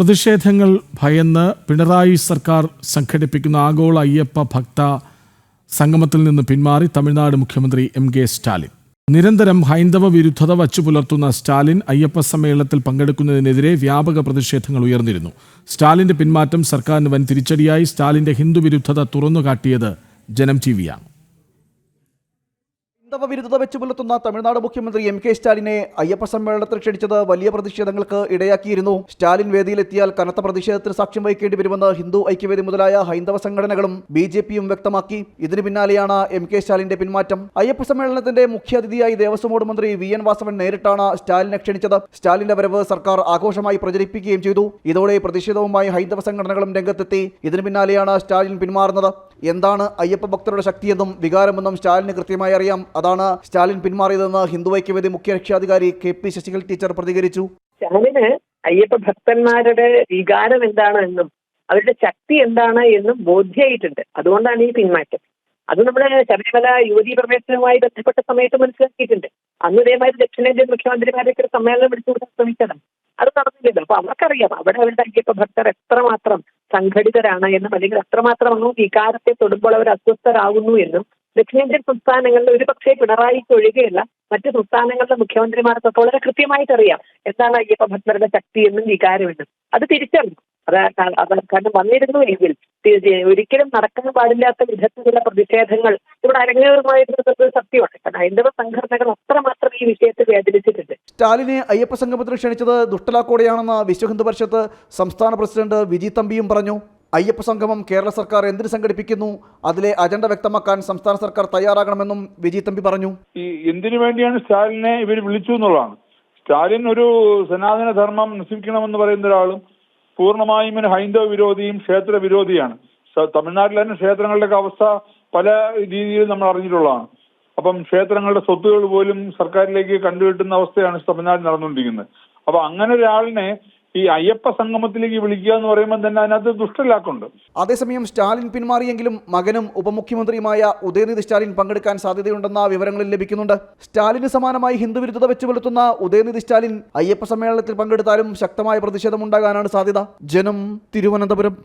പ്രതിഷേധങ്ങൾ ഭയന്ന് പിണറായി സർക്കാർ സംഘടിപ്പിക്കുന്ന ആഗോള അയ്യപ്പ ഭക്ത സംഗമത്തിൽ നിന്ന് പിന്മാറി തമിഴ്നാട് മുഖ്യമന്ത്രി എം കെ സ്റ്റാലിൻ. നിരന്തരം ഹൈന്ദവ വിരുദ്ധത വച്ചു പുലർത്തുന്ന സ്റ്റാലിൻ അയ്യപ്പ സമ്മേളനത്തിൽ പങ്കെടുക്കുന്നതിനെതിരെ വ്യാപക പ്രതിഷേധങ്ങൾ ഉയർന്നിരുന്നു. സ്റ്റാലിന്റെ പിന്മാറ്റം സർക്കാരിന് വൻ തിരിച്ചടിയായി സ്റ്റാലിന്റെ ഹിന്ദു വിരുദ്ധത തുറന്നുകാട്ടിയത് ജനം ടി വിയാണ്. ഹൈന്ദവ വിരുദ്ധത വെച്ച് പുലർത്തുന്ന തമിഴ്നാട് മുഖ്യമന്ത്രി എം കെ സ്റ്റാലിനെ അയ്യപ്പ സമ്മേളനത്തിൽ ക്ഷണിച്ചത് വലിയ പ്രതിഷേധങ്ങൾക്ക് ഇടയാക്കിയിരുന്നു. സ്റ്റാലിൻ വേദിയിലെത്തിയാൽ കനത്ത പ്രതിഷേധത്തിന് സാക്ഷ്യം വഹിക്കേണ്ടി വരുമെന്ന് ഹിന്ദു ഐക്യവേദി മുതലായ ഹൈന്ദവ സംഘടനകളും ബി ജെ പിയും വ്യക്തമാക്കി. ഇതിനു പിന്നാലെയാണ് എം കെ സ്റ്റാലിന്റെ പിന്മാറ്റം. അയ്യപ്പ സമ്മേളനത്തിന്റെ മുഖ്യാതിഥിയായി ദേവസ്വം ബോർഡ് മന്ത്രി വി എൻ വാസവൻ നേരിട്ടാണ് സ്റ്റാലിനെ ക്ഷണിച്ചത്. സ്റ്റാലിന്റെ വരവ് സർക്കാർ ആഘോഷമായി പ്രചരിപ്പിക്കുകയും ചെയ്തു. ഇതോടെ പ്രതിഷേധവുമായി ഹൈന്ദവ സംഘടനകളും രംഗത്തെത്തി. ഇതിനു പിന്നാലെയാണ് സ്റ്റാലിൻ പിന്മാറുന്നത്. എന്താണ് അയ്യപ്പ ഭക്തരുടെ ശക്തിയെന്നും വികാരമെന്നും സ്റ്റാലിന് കൃത്യമായി അറിയാം. അതാണ് സ്റ്റാലിൻ പിന്മാറിയതെന്ന് ഹിന്ദു ഐക്യവേദി മുഖ്യ രക്ഷാധികാരി കെ പി ശശികൽ ടീച്ചർ പ്രതികരിച്ചു. സ്റ്റാലിന് അയ്യപ്പ ഭക്തന്മാരുടെ വികാരം എന്താണ് എന്നും അവരുടെ ശക്തി എന്താണ് എന്നും ബോധ്യമായിട്ടുണ്ട് അതുകൊണ്ടാണ് ഈ പിന്മാറ്റം. അത് നമ്മുടെ ശബരിമല യുവതീ പ്രവേശനവുമായി ബന്ധപ്പെട്ട സമയത്ത് മനസ്സിലാക്കിയിട്ടുണ്ട്. അന്ന് ഇതേമാതിരി ദക്ഷിണേന്ത്യൻ മുഖ്യമന്ത്രിമാരൊക്കെ ഒരു സമ്മേളനം വിളിച്ചു കൊടുക്കാൻ ശ്രമിച്ചതാണ്. അത് നടന്നില്ലല്ലോ. അപ്പൊ അവർക്കറിയാം അവിടെ അവരുടെ അയ്യപ്പ ഭക്തർ എത്രമാത്രം സംഘടിതരാണ് എന്നും അല്ലെങ്കിൽ അത്രമാത്രം അങ്ങ് വികാരത്തെ തൊടുമ്പോൾ അവർ അസ്വസ്ഥരാകുന്നു എന്നും. ദക്ഷിണേന്ത്യൻ സംസ്ഥാനങ്ങളിൽ ഒരു പക്ഷേ പിണറായിക്ക് ഒഴികെയല്ല മറ്റ് സംസ്ഥാനങ്ങളിലെ മുഖ്യമന്ത്രിമാർക്കൊക്കെ വളരെ കൃത്യമായിട്ട് അറിയാം എന്താണ് അയ്യപ്പ ഭക്തരുടെ ശക്തി എന്നും വികാരമെന്നും. അത് തിരിച്ചറിഞ്ഞു. അത് കാരണം വന്നിരുന്നു എങ്കിൽ ഒരിക്കലും നടക്കാൻ പാടില്ലാത്ത വിധത്തിലുള്ള പ്രതിഷേധങ്ങൾ ഇവിടെ അരങ്ങേറുമായിരുന്നത് സത്യമാണ്. കാരണം ഹൈന്ദവ സംഘടനകൾ അത്രമാത്രം ഈ വിഷയത്തെ വേദനിച്ചിട്ടുണ്ട്. സ്റ്റാലിനെ അയ്യപ്പ സംഗമത്തിന് ക്ഷണിച്ചത് ദുഷ്ടലാക്കോടെയാണെന്ന് വിശ്വഹിന്ദു പരിഷത്ത് സംസ്ഥാന പ്രസിഡന്റ് വിജി തമ്പിയും പറഞ്ഞു. അയ്യപ്പ സംഗമം കേരള സർക്കാർ എന്തിന് സംഘടിപ്പിക്കുന്നു? അതിലെ അജണ്ട വ്യക്തമാക്കാൻ സംസ്ഥാന സർക്കാർ തയ്യാറാകണമെന്നും വിജി തമ്പി പറഞ്ഞു. ഈ എന്തിനു വേണ്ടിയാണ് സ്റ്റാലിനെ ഇവർ വിളിച്ചു എന്നുള്ളതാണ്. സ്റ്റാലിൻ ഒരു സനാതന ധർമ്മം നശിപ്പിക്കണമെന്ന് പറയുന്ന ഒരാളും പൂർണമായും ഒരു ഹൈന്ദവ വിരോധിയും ക്ഷേത്ര വിരോധിയാണ്. തമിഴ്നാട്ടിലെ തന്നെ ക്ഷേത്രങ്ങളുടെയൊക്കെ അവസ്ഥ പല രീതിയിൽ നമ്മൾ അറിഞ്ഞിട്ടുള്ളതാണ്. അപ്പം ക്ഷേത്രങ്ങളുടെ സ്വത്തുകൾ പോലും സർക്കാരിലേക്ക് കണ്ടുകിട്ടുന്ന അവസ്ഥയാണ് തമിഴ്നാട് നടന്നുകൊണ്ടിരിക്കുന്നത്. അപ്പൊ അങ്ങനെ ഒരാളിനെ ഈ അയ്യപ്പ സംഗമത്തിലേക്ക് വിളിക്കുക എന്ന് പറയുമ്പോൾ തന്നെ അതിനകത്ത് ദുഷ്ടലാക്കുണ്ട് അതേസമയം സ്റ്റാലിൻ പിന്മാറിയെങ്കിലും മകനും ഉപമുഖ്യമന്ത്രിയുമായ ഉദയനിധി സ്റ്റാലിൻ പങ്കെടുക്കാൻ സാധ്യതയുണ്ടെന്ന വിവരങ്ങളിൽ ലഭിക്കുന്നുണ്ട്. സ്റ്റാലിന് സമാനമായി ഹിന്ദുവിരുദ്ധത വെച്ച് പുലർത്തുന്ന ഉദയനിധി സ്റ്റാലിൻ അയ്യപ്പ സമ്മേളനത്തിൽ പങ്കെടുത്താലും ശക്തമായ പ്രതിഷേധമുണ്ടാകാനാണ് സാധ്യത. ജനം തിരുവനന്തപുരം.